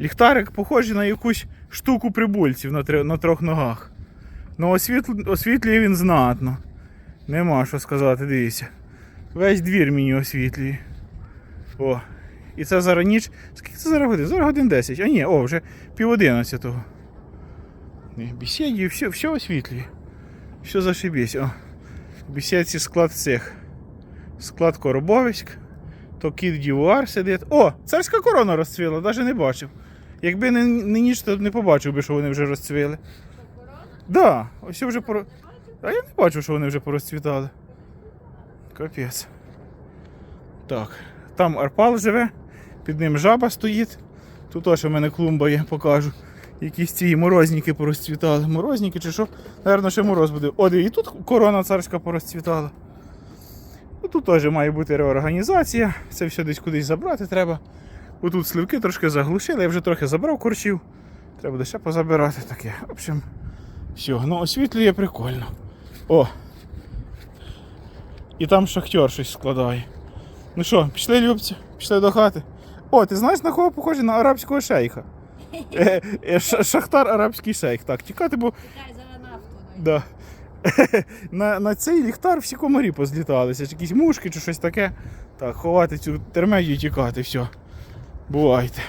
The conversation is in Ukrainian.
Ліхтарик похожий на якусь штуку прибульців на, три- на трьох ногах. Ну освітл... освітлює він знатно. Нема що сказати, дивіться. Весь двір мені освітлює. О. І це зараз ніч. Скільки це зараз годин? Зараз годин 10. А ні, о, вже пів одинадцятого. Ні, Бесіді, все, все освітлює. Все зашибісь. О. Бесідці склад цих. Склад Коробовиськ. То кіт Дівуар сидить. О, царська корона розцвіла, навіть не бачив. Якби не, не ніч, то не побачив би, що вони вже розцвіли. Да, ось вже поро... А я не бачив, що вони вже порозцвітали. Капець. Так, там арпал живе, під ним жаба стоїть. Тут теж у мене клумба є, покажу. Якісь ці морозніки порозцвітали. Морозніки чи що? Наверно, ще мороз буде. О, і тут корона царська порозцвітала. Ну, тут теж має бути реорганізація. Це все десь кудись забрати треба. Бо тут сливки трошки заглушили, я вже трохи забрав корчів. Треба буде ще позабирати таке. В общем, все, ну освітлює прикольно. О! І там шахтер щось складає. Ну що, пішли, Любці, пішли до хати. О, ти знаєш, на кого похоже на арабського шейха? Е, е, Шахтар арабський шейх. Так, тікати, бо. Да. на, на цей ліхтар всі комарі позліталися, якісь мушки чи щось таке. Так, ховати цю термедію і тікати, все. Бувайте.